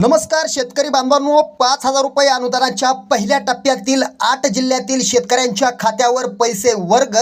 नमस्कार शेतकरी बांधवांनो. पाच हजार रुपये अनुदानाच्या पहिल्या टप्प्यातील आठ जिल्ह्यातील शेतकऱ्यांच्या खात्यावर पैसे वर्ग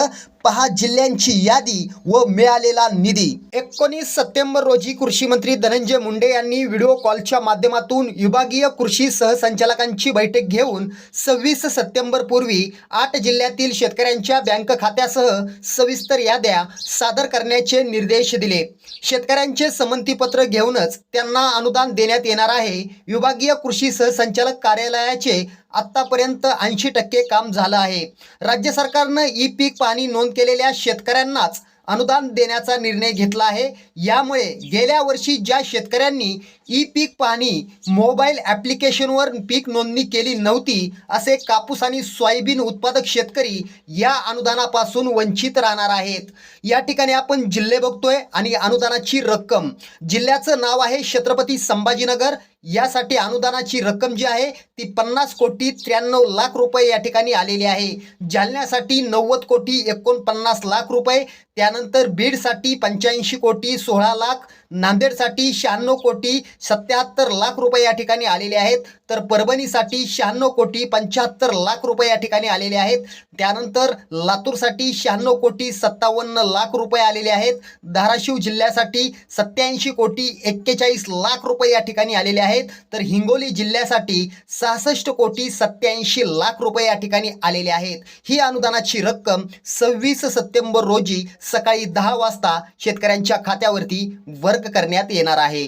पहा जिल्ह्यांची यादी व मिळालेला निधी. एकोणीस सप्टेंबर रोजी कृषी मंत्री धनंजय मुंडे यांनी व्हिडिओ कॉलच्या माध्यमातून विभागीय कृषी सहसंचालकांची बैठक घेऊन सव्वीस सप्टेंबर पूर्वी आठ जिल्ह्यातील शेतकऱ्यांच्या बँक खात्यासह सविस्तर याद्या सादर करण्याचे निर्देश दिले. शेतकऱ्यांचे संमतीपत्र घेऊनच त्यांना अनुदान देण्यात येणार आहे. विभागीय कृषी सहसंचालक कार्यालयाचे आत्तापर्यंत ऐंशी टक्के काम झालं आहे. राज्य सरकारनं ई पीक पाणी नोंद केलेल्या शेतकऱ्यांनाच अनुदान देण्याचा निर्णय घेतला आहे. यामुळे गेल्या वर्षी ज्या शेतकऱ्यांनी ई पीक पाहणी मोबाईल ॲप्लिकेशनवर पीक नोंदणी केली नव्हती असे कापूस आणि सोयाबीन उत्पादक शेतकरी या अनुदानापासून वंचित राहणार आहेत. या ठिकाणी आपण जिल्हे बघतोय आणि अनुदानाची रक्कम. जिल्ह्याचं नाव आहे छत्रपती संभाजीनगर. यासाठी अनुदानाची रक्कम जी आहे ती पन्नास कोटी त्र्याण्णव लाख रुपये या ठिकाणी आलेली आहे. जालन्यासाठी नव्वद कोटी एकोणपन्नास लाख रुपये त्यानंतर बीडसाठी पंच्याऐंशी कोटी सोळा लाख नांदेडसाठी शहाण्णव कोटी सत्याहत्तर लाख रुपये या ठिकाणी आलेले आहेत. तर परभणीसाठी शहाण्णव कोटी पंच्याहत्तर लाख रुपये या ठिकाणी आलेले आहेत. त्यानंतर लातूरसाठी शहाण्णव कोटी सत्तावन्न लाख रुपये आलेले आहेत. धाराशिव जिल्ह्यासाठी सत्याऐंशी कोटी एक्केचाळीस लाख रुपये या ठिकाणी आलेले आहेत. आहेत तर हिंगोली जिल्ह्यासाठी सहासष्ट कोटी सत्याऐंशी लाख रुपये या ठिकाणी आलेले आहेत. ही अनुदानाची रक्कम सव्वीस सप्टेंबर रोजी सकाळी दहा वाजता शेतकऱ्यांच्या खात्यावरती वर्ग करण्यात येणार आहे.